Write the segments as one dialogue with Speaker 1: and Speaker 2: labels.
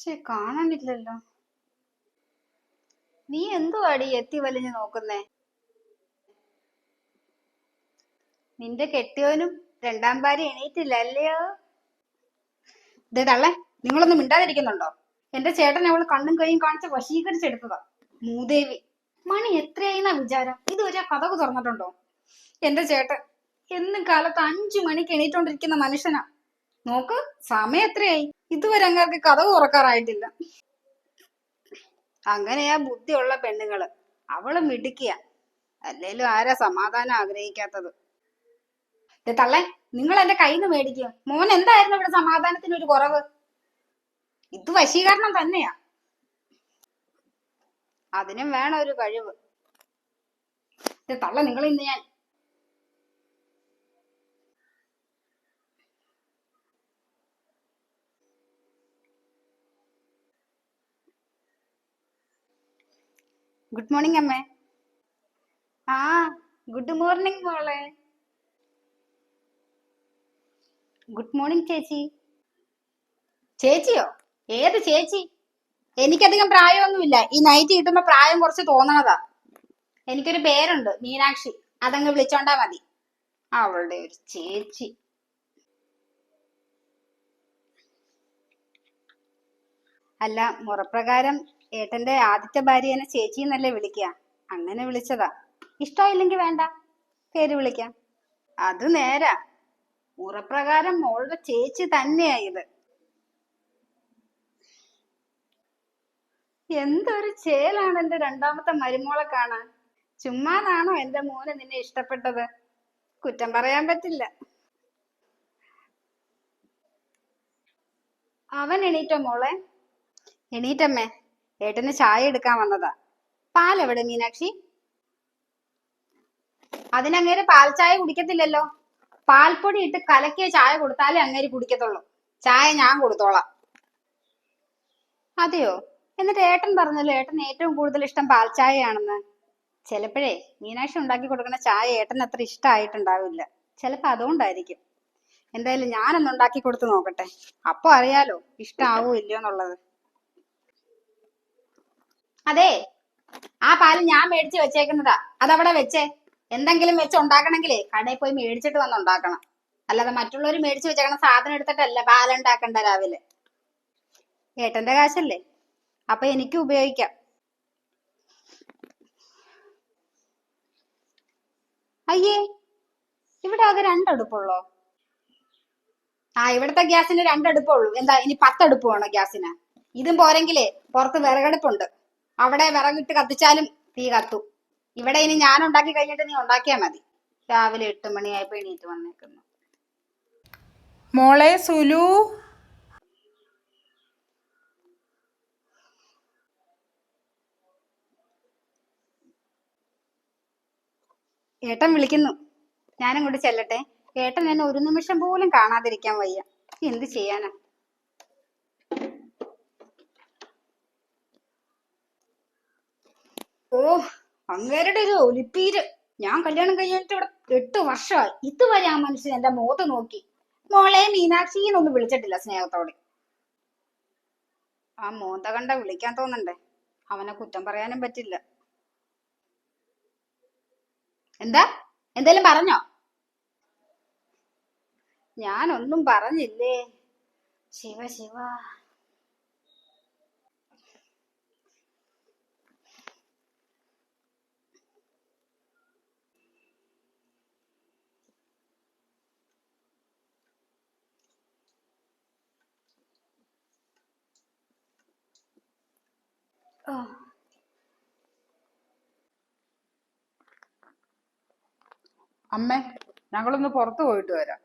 Speaker 1: പക്ഷെ കാണാനില്ലല്ലോ. നീ എന്തുവാടി എത്തി വലിഞ്ഞു നോക്കുന്നേ? നിന്റെ കെട്ടിയോനും രണ്ടാം ഭാര്യ എണീറ്റില്ല അല്ലയോ? ദേ തള്ളേ നിങ്ങളൊന്നും മിണ്ടാതിരിക്കുന്നുണ്ടോ? എന്റെ ചേട്ടൻ അവൾ കണ്ണും കൈയും കാണിച്ച് വശീകരിച്ചെടുത്തതാ. മൂദേവി മണി എത്രയായിന്നാ വിചാരം? ഇതുവരെ കഥകു തുറന്നിട്ടുണ്ടോ? എന്റെ ചേട്ടൻ എന്നും കാലത്ത് അഞ്ചു മണിക്ക് എണീറ്റോണ്ടിരിക്കുന്ന മനുഷ്യനാ. നോക്ക് സമയം എത്രയായി? ഇതുവരെ അങ്ങാർക്ക് കഥ തുറക്കാറായിട്ടില്ല. അങ്ങനെയാ ബുദ്ധിയുള്ള പെണ്ണുങ്ങൾ. അവൾ മിടുക്കിയ. അല്ലേലും ആരാ സമാധാനം ആഗ്രഹിക്കാത്തത്? തള്ളേ നിങ്ങൾ എന്റെ കയ്യിൽ നിന്ന് മേടിക്കുക മോൻ എന്തായിരുന്നു ഇവിടെ സമാധാനത്തിന് ഒരു കുറവ്? ഇത് വശീകരണം തന്നെയാ. അതിനും വേണം ഒരു കഴിവ്. തള്ള നിങ്ങൾ ഇന്ന് ഞാൻ ഗുഡ് മോർണിംഗ് അമ്മേ. ആ ഗുഡ് മോർണിംഗ് മോളെ. ഗുഡ് മോർണിംഗ് ചേച്ചി. ചേച്ചിയോ? ഏത് ചേച്ചി? എനിക്കധികം പ്രായമൊന്നുമില്ല. ഈ നൈറ്റ് കിട്ടുമ്പോ പ്രായം കുറച്ച് തോന്നണതാ എനിക്കൊരു പേരുണ്ട് മീനാക്ഷി. അതങ്ങ് വിളിച്ചോണ്ടാ മതി. അവളുടെ ഒരു ചേച്ചി. അല്ല മുറപ്രകാരം ഏട്ടന്റെ ആദ്യത്തെ ഭാര്യനെ ചേച്ചി എന്നല്ലേ വിളിക്കുക അങ്ങനെ വിളിച്ചതാ. ഇഷ്ടമില്ലെങ്കിൽ വേണ്ട. പേര് വിളിക്കാം. അത് നേരാ. മുറപ്രകാരം മോളുടെ ചേച്ചി തന്നെയാ ഇത്. എന്തൊരു ചേലാണ് എന്റെ രണ്ടാമത്തെ മരുമോളെ കാണാൻ. ചുമ്മാതാണോ എന്റെ മോന് നിന്നെ ഇഷ്ടപ്പെട്ടത്? കുറ്റം പറയാൻ പറ്റില്ല. അവൻ എണീറ്റോ മോളെ? എണീറ്റമ്മേ. ഏട്ടന് ചായ എടുക്കാൻ വന്നതാ. പാൽ എവിടെ മീനാക്ഷി? അതിനങ്ങേര് പാൽ ചായ കുടിക്കത്തില്ലല്ലോ. പാൽപ്പൊടി ഇട്ട് കലക്കിയ ചായ കൊടുത്താലേ അങ്ങേര് കുടിക്കത്തുള്ളൂ. ചായ ഞാൻ കൊടുത്തോളാം. അതെയോ? എന്നിട്ട് ഏട്ടൻ പറഞ്ഞല്ലോ ഏട്ടൻ ഏറ്റവും കൂടുതൽ ഇഷ്ടം പാൽ ചായയാണെന്ന്. ചിലപ്പോഴേ മീനാക്ഷി ഉണ്ടാക്കി കൊടുക്കുന്ന ചായ ഏട്ടൻ അത്ര ഇഷ്ടമായിട്ടുണ്ടാവില്ല ചിലപ്പോ അതുകൊണ്ടായിരിക്കും. എന്തായാലും ഞാനൊന്ന് ഉണ്ടാക്കി കൊടുത്തു നോക്കട്ടെ. അപ്പൊ അറിയാലോ ഇഷ്ടാവോ ഇല്ലയോ എന്നുള്ളത് അതെ ആ പാൽ ഞാൻ മേടിച്ച് വെച്ചേക്കുന്നതാ. അതവിടെ വെച്ചേ. എന്തെങ്കിലും വെച്ച് ഉണ്ടാക്കണമെങ്കിലേ കടയിൽ പോയി മേടിച്ചിട്ട് വന്ന് ഉണ്ടാക്കണം. അല്ലാതെ മറ്റുള്ളവർ മേടിച്ച് വെച്ചേക്കണ സാധനം എടുത്തിട്ടല്ല പാലുണ്ടാക്കണ്ട രാവിലെ. ഏട്ടന്റെ കാശല്ലേ? അപ്പൊ എനിക്ക് ഉപയോഗിക്കാം. അയ്യേ ഇവിടെ ആകെ രണ്ടടുപ്പുള്ളോ? ആ ഇവിടുത്തെ ഗ്യാസിന് രണ്ടടുപ്പുള്ളൂ. എന്താ ഇനി പത്തടുപ്പ് വേണോ ഗ്യാസിന്? ഇതും പോരെങ്കിലേ പുറത്ത് വിറകടുപ്പുണ്ട്. അവിടെ വിറകിട്ട് കത്തിച്ചാലും തീ കത്തും. ഇവിടെ ഇനി ഞാൻ ഉണ്ടാക്കി കഴിഞ്ഞിട്ട് നീ ഉണ്ടാക്കിയാൽ മതി. രാവിലെ എട്ട് മണിയായപ്പോ എണീറ്റ് വന്നേക്കുന്നു.
Speaker 2: മോളെ സുലു.
Speaker 1: ഏട്ടൻ വിളിക്കുന്നു. ഞാനും കൂടി ചെല്ലട്ടെ. ഏട്ടൻ എന്നെ ഒരു നിമിഷം പോലും കാണാതിരിക്കാൻ വയ്യ. എന്ത് ചെയ്യാനാ? ഓ അങ്ങേരുടെ ഒരു ഒലിപ്പീര്. ഞാൻ കല്യാണം കഴിഞ്ഞിട്ട് ഇവിടെ എട്ട് വർഷമായി. ഇതുവരെ ആ മനുഷ്യൻ എന്റെ മുഖത്ത് നോക്കി. മോളെ മീനാക്ഷി എന്നൊന്നും വിളിച്ചിട്ടില്ല സ്നേഹത്തോടെ. ആ മോന്ത കണ്ട വിളിക്കാൻ തോന്നണ്ടേ? അവനെ കുറ്റം പറയാനും പറ്റില്ല. എന്താ? എന്തേലും പറഞ്ഞോ? ഞാനൊന്നും പറഞ്ഞില്ലേ? ശിവ ശിവ ഓ
Speaker 2: അമ്മേ ഞങ്ങളൊന്ന് പുറത്തു പോയിട്ട് വരാം.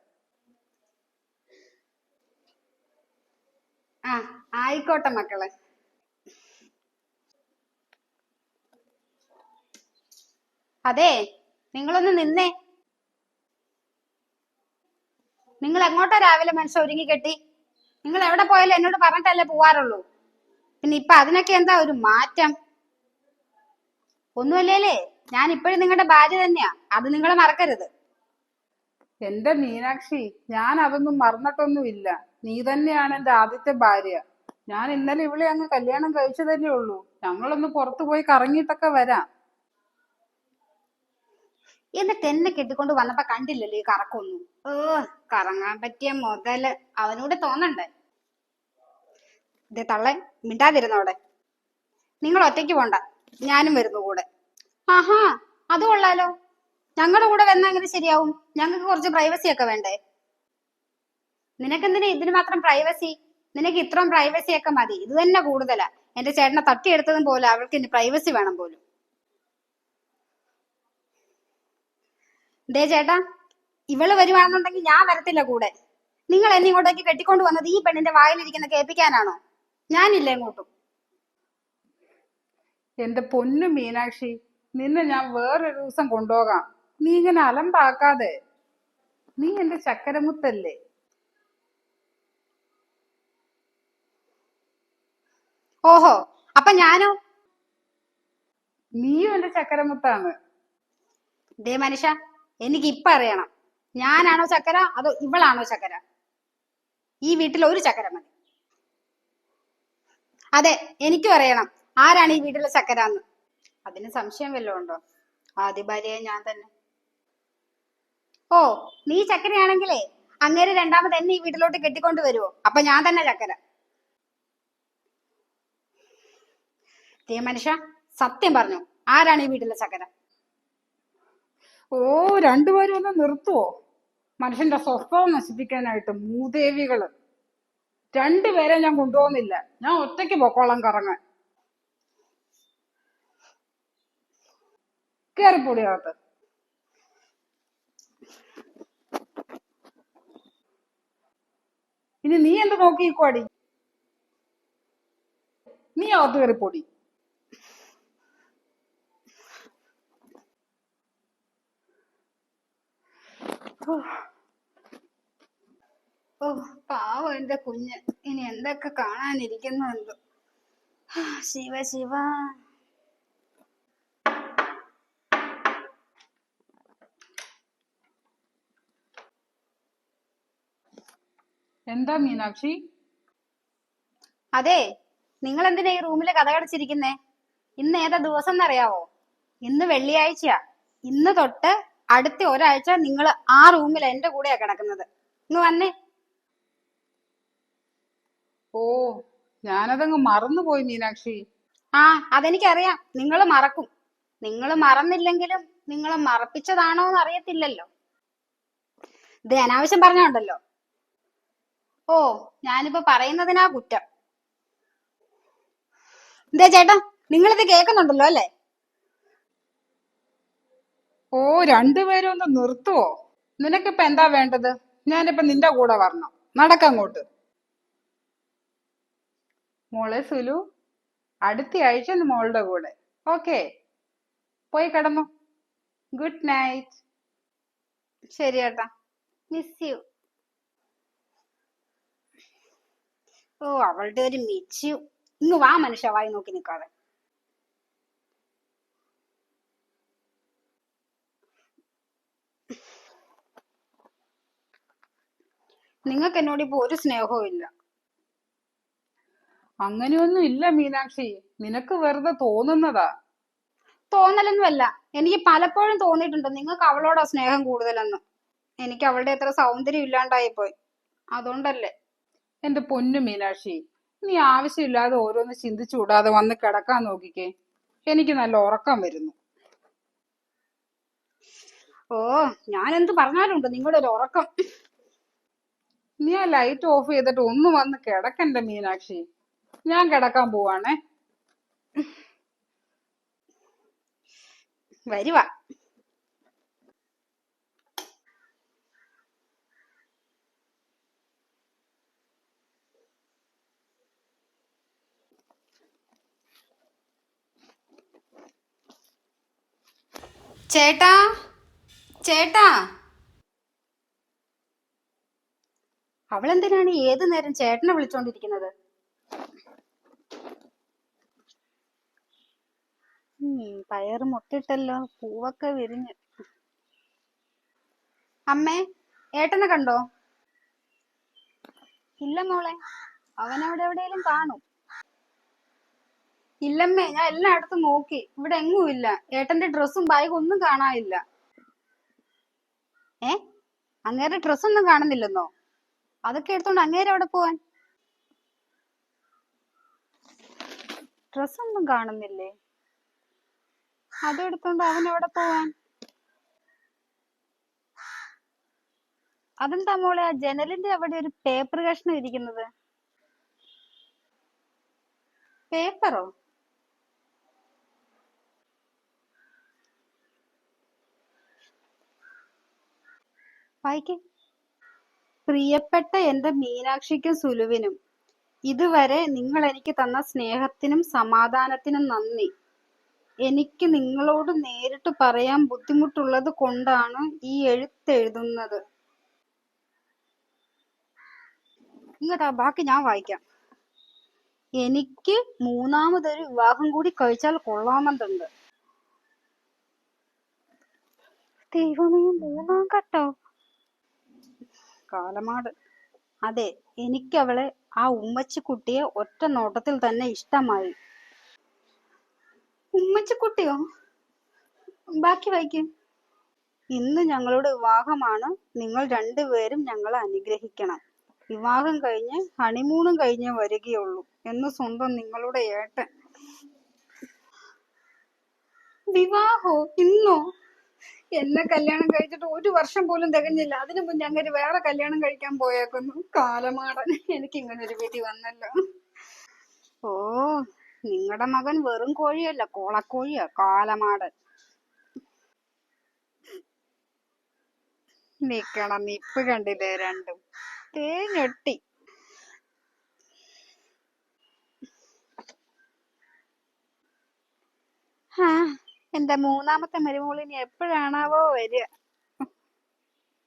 Speaker 1: ആ ആയിക്കോട്ടെ മക്കളെ. അതെ നിങ്ങളൊന്ന് നിന്നേ. നിങ്ങൾ എങ്ങോട്ടാ രാവിലെ മനുഷ്യ ഒരുങ്ങി കെട്ടി? നിങ്ങൾ എവിടെ പോയാലും എന്നോട് പറഞ്ഞിട്ടല്ലേ പോവാറുള്ളൂ. പിന്നെ ഇപ്പൊ അതിനൊക്കെ എന്താ ഒരു മാറ്റം? ഒന്നുമല്ലേലേ? ഞാൻ ഇപ്പോഴും നിങ്ങളുടെ ഭാര്യ തന്നെയാ. അത് നിങ്ങൾ മറക്കരുത്.
Speaker 2: എന്റെ മീനാക്ഷി ഞാൻ അതൊന്നും മറന്നിട്ടൊന്നുമില്ല. നീ തന്നെയാണ് എന്റെ ആദ്യത്തെ ഭാര്യ. ഞാൻ ഇന്നലെ ഇവിടെ അങ്ങ് കല്യാണം കഴിച്ചതല്ലേ ഉള്ളൂ. ഞങ്ങളൊന്ന് പുറത്തു പോയി കറങ്ങിയിട്ടൊക്കെ വരാം.
Speaker 1: എന്നിട്ട് എന്നെ കെട്ടിക്കൊണ്ട് വന്നപ്പോ കണ്ടില്ലല്ലോ ഈ കറക്കൊന്നും? ഓ കറങ്ങാൻ പറ്റിയ മുതൽ അവനോട് തോന്നണ്ടേ? തള്ളെ മിണ്ടാതിരുന്നോടെ. നിങ്ങൾ ഒറ്റയ്ക്ക് പോണ്ട. ഞാനും വരുന്നു കൂടെ. ആഹാ അത് കൊള്ളാലോ. ഞങ്ങളുടെ കൂടെ വന്നാ എങ്ങനെ ശരിയാവും? ഞങ്ങൾക്ക് കുറച്ച് പ്രൈവസി ഒക്കെ വേണ്ടേ? നിനക്കെന്തിനാ ഇതിന് മാത്രം പ്രൈവസി നിനക്ക് ഇത്രയും പ്രൈവസി ഒക്കെ മതി. ഇത് തന്നെ കൂടുതലാ. എന്റെ ചേട്ടനെ തട്ടിയെടുത്തതും പോലെ അവൾക്ക് ഇനി പ്രൈവസി വേണം പോലും. ദേ ചേട്ടാ ഇവൾ വരുവാണെന്നുണ്ടെങ്കിൽ ഞാൻ വരത്തില്ല കൂടെ. നിങ്ങൾ എന്നെ ഇങ്ങോട്ടേക്ക് കെട്ടിക്കൊണ്ട് വന്നത് ഈ പെണ്ണിന്റെ വായിലിരിക്കുന്ന കേൾപ്പിക്കാനാണോ? ഞാനില്ല ഇങ്ങോട്ടും.
Speaker 2: എന്റെ പൊന്നു മീനാക്ഷി നിന്നെ ഞാൻ വേറൊരു ദിവസം കൊണ്ടുപോകാം. നീ ഇങ്ങനെ അലമ്പാക്കാതെ. നീ എന്റെ ചക്കരമുത്തല്ലേ?
Speaker 1: ഓഹോ അപ്പൊ ഞാനോ
Speaker 2: നീയും എന്റെ ചക്കരമുത്താണ്.
Speaker 1: ദേ മനുഷ്യ എനിക്ക് ഇപ്പൊ അറിയണം. ഞാനാണോ ചക്കര അതോ ഇവളാണോ ചക്കര? ഈ വീട്ടിൽ ഒരു ചക്കര മതി. അതെ എനിക്കും അറിയണം ആരാണ് ഈ വീട്ടിലെ ചക്കര എന്ന് അതിന് സംശയം വല്ലതും ഉണ്ടോ? ആദ്യ ഭാര്യയെ ഞാൻ തന്നെ. ഓ നീ ചക്കരയാണെങ്കിലേ അങ്ങേര് രണ്ടാമത് എന്നെ ഈ വീട്ടിലോട്ട് കെട്ടിക്കൊണ്ട് വരുവോ? അപ്പൊ ഞാൻ തന്നെ ചക്കര. ദേ മനുഷ്യ സത്യം പറഞ്ഞു. ആരാണ് ഈ വീട്ടിലെ ചക്കര?
Speaker 2: ഓ രണ്ടുപേരും ഒന്ന് നിർത്തുവോ? മനുഷ്യന്റെ സ്വസ്ഥവും നശിപ്പിക്കാനായിട്ട് മൂദേവികൾ. രണ്ടുപേരെ ഞാൻ കൊണ്ടുപോകുന്നില്ല. ഞാൻ ഒറ്റയ്ക്ക് പൊക്കോളം കറങ്ങാൻ. കേറിപ്പൊടി അകത്ത്. ഇനി നീ എന്ത് നോക്കിക്കോടി നീ അകത്ത് കയറിപ്പൊടി
Speaker 1: ഓ പാവം എന്റെ കുഞ്ഞ്. ഇനി എന്തൊക്കെ കാണാനിരിക്കുന്നു ശിവ ശിവ.
Speaker 2: എന്താ മീനാക്ഷി?
Speaker 1: അതെ നിങ്ങൾ എന്തിനാ ഈ റൂമിൽ കഥകടച്ചിരിക്കുന്നേ ഇന്ന് ഏതാ ദിവസം എന്നറിയാവോ ഇന്ന് വെള്ളിയാഴ്ചയാ. ഇന്ന് തൊട്ട് അടുത്ത ഒരാഴ്ച നിങ്ങൾ ആ റൂമിൽ എന്റെ കൂടെയാ കിടക്കുന്നത്. ഇന്ന് വന്നേ.
Speaker 2: ഓ ഞാനതങ്ങ് മറന്നുപോയി മീനാക്ഷി.
Speaker 1: ആ അതെനിക്കറിയാം. നിങ്ങൾ മറക്കും. നിങ്ങൾ മറന്നില്ലെങ്കിലും നിങ്ങൾ മറപ്പിച്ചതാണോ എന്ന് അറിയത്തില്ലല്ലോ ഇത് അനാവശ്യം പറഞ്ഞോണ്ടല്ലോ. ഓ ഞാനിപ്പോ പറയുന്നതിനാ കുറ്റം. എന്താ ചേട്ടാ നിങ്ങളിത് കേൾക്കുന്നുണ്ടല്ലോ അല്ലേ?
Speaker 2: ഓ രണ്ടുപേരും ഒന്ന് നിർത്തുവോ? നിനക്കിപ്പോ എന്താ വേണ്ടത്? ഞാനിപ്പോ നിന്റെ കൂടെ വരണം. നടക്കങ്ങോട്ട് മോളെ സുലു അടുത്ത ആഴ്ച മോളുടെ കൂടെ. ഓക്കേ. പോയി കിടന്നു. Good night.
Speaker 1: ശരി ചേട്ടാ. Miss you. ഓ അവളുടെ ഒരു മിച്ചു. ഇങ്ങ് വാ മനുഷ്യ വായി നോക്കി നിൽക്കാതെ. നിങ്ങൾക്ക് എന്നോട് ഇപ്പൊ ഒരു സ്നേഹവും ഇല്ല.
Speaker 2: അങ്ങനെയൊന്നും ഇല്ല മീനാക്ഷി. നിനക്ക് വെറുതെ തോന്നുന്നതാ.
Speaker 1: തോന്നലൊന്നുമല്ല. എനിക്ക് പലപ്പോഴും തോന്നിയിട്ടുണ്ട് നിങ്ങൾക്ക് അവളോടാ സ്നേഹം കൂടുതലെന്ന്. എനിക്ക് അവളുടെ അത്ര സൗന്ദര്യം ഇല്ലാണ്ടായി പോയി അതുകൊണ്ടല്ലേ.
Speaker 2: എന്റെ പൊന്നു മീനാക്ഷി നീ ആവശ്യമില്ലാതെ ഓരോന്ന് ചിന്തിച്ചു കൂടാതെ വന്ന് കിടക്കാൻ നോക്കിക്കേ. എനിക്ക് നല്ല ഉറക്കം വരുന്നു.
Speaker 1: ഓ ഞാൻ എന്ത് പറഞ്ഞാലുണ്ട്? നിങ്ങളുടെ ഒരു ഉറക്കം.
Speaker 2: നീ ആ ലൈറ്റ് ഓഫ് ചെയ്തിട്ട് ഒന്ന് വന്ന് കിടക്കണ്ട മീനാക്ഷി. ഞാൻ കിടക്കാൻ പോവാണേ.
Speaker 1: വരുവാ. ചേട്ടാ ചേട്ടാ. അവളെന്തിനാണ് ഏത് നേരം ചേട്ടനെ വിളിച്ചോണ്ടിരിക്കുന്നത്? പയറ് മുട്ടിട്ടല്ലോ പൂവൊക്കെ വിരിഞ്ഞ്. അമ്മേ ഏട്ടനെ കണ്ടോ? ഇല്ല മോളെ അവൻ അവിടെ എവിടെയെങ്കിലും കാണും. ഇല്ലമ്മേ ഞാൻ എല്ലായിടത്തും നോക്കി. ഇവിടെ എങ്ങും ഇല്ല. ഏട്ടന്റെ ഡ്രസ്സും ബാഗും ഒന്നും കാണാനില്ല. ഏ? അങ്ങേരുടെ ഡ്രസ്സൊന്നും കാണുന്നില്ലെന്നോ? അതൊക്കെ എടുത്തോണ്ട് അങ്ങേരെ അവിടെ പോവാൻ? ഡ്രസ്സൊന്നും കാണുന്നില്ലേ? അതെടുത്തോണ്ട് അവൻ എവിടെ പോവാൻ? അതെന്താ മോളെ ആ ജനലിന്റെ അവിടെ ഒരു പേപ്പർ കഷ്ണം ഇരിക്കുന്നത്? പേപ്പറോ? പ്രിയപ്പെട്ട എന്റെ മീനാക്ഷിക്കും സുലുവിനും ഇതുവരെ നിങ്ങൾ എനിക്ക് തന്ന സ്നേഹത്തിനും സമാധാനത്തിനും നന്ദി. എനിക്ക് നിങ്ങളോട് നേരിട്ട് പറയാൻ ബുദ്ധിമുട്ടുള്ളത് കൊണ്ടാണ് ഈ എഴുത്തെഴുതുന്നത് ഇങ്ങട്ടാ ബാക്കി ഞാൻ വായിക്കാം. എനിക്ക് മൂന്നാമതൊരു വിവാഹം കൂടി കഴിച്ചാൽ കൊള്ളാമെന്നുണ്ട്. ദൈവമേ മൂന്നാം ഘട്ടോ. കാലമാട്. അതെ എനിക്കവളെ ആ ഉമ്മച്ചിക്കുട്ടിയെ ഒറ്റ നോട്ടത്തിൽ തന്നെ ഇഷ്ടമായി. ഉമ്മച്ചിക്കുട്ടിയോ? ബാക്കി വായിക്കും. ഇന്ന് ഞങ്ങളുടെ വിവാഹമാണ്. നിങ്ങൾ രണ്ടുപേരും ഞങ്ങളെ അനുഗ്രഹിക്കണം. വിവാഹം കഴിഞ്ഞ് ഹണിമൂണും കഴിഞ്ഞേ വരികയുള്ളൂ എന്ന് സ്വന്തം നിങ്ങളുടെ ഏട്ടൻ. വിവാഹോ? ഇന്നോ? എന്നെ കല്യാണം കഴിച്ചിട്ട് ഒരു വർഷം പോലും തികഞ്ഞില്ല. അതിനു മുന്നേ അങ്ങനെ വേറെ കല്യാണം കഴിക്കാൻ പോയേക്കുന്നു. കാലമാടൻ. എനിക്ക് ഇങ്ങനെ ഒരു വിധി വന്നല്ലോ. ഓ നിങ്ങളുടെ മകൻ വെറും കോഴിയല്ല കോളക്കോഴിയാ കാലമാടൻ. നിക്കണം നിപ്പ് കണ്ടില്ലേ രണ്ടും. തേഞ്ഞൊട്ടി. ആ എന്റെ മൂന്നാമത്തെ മരുമോളിനി എപ്പോഴാണാവോ വരിക?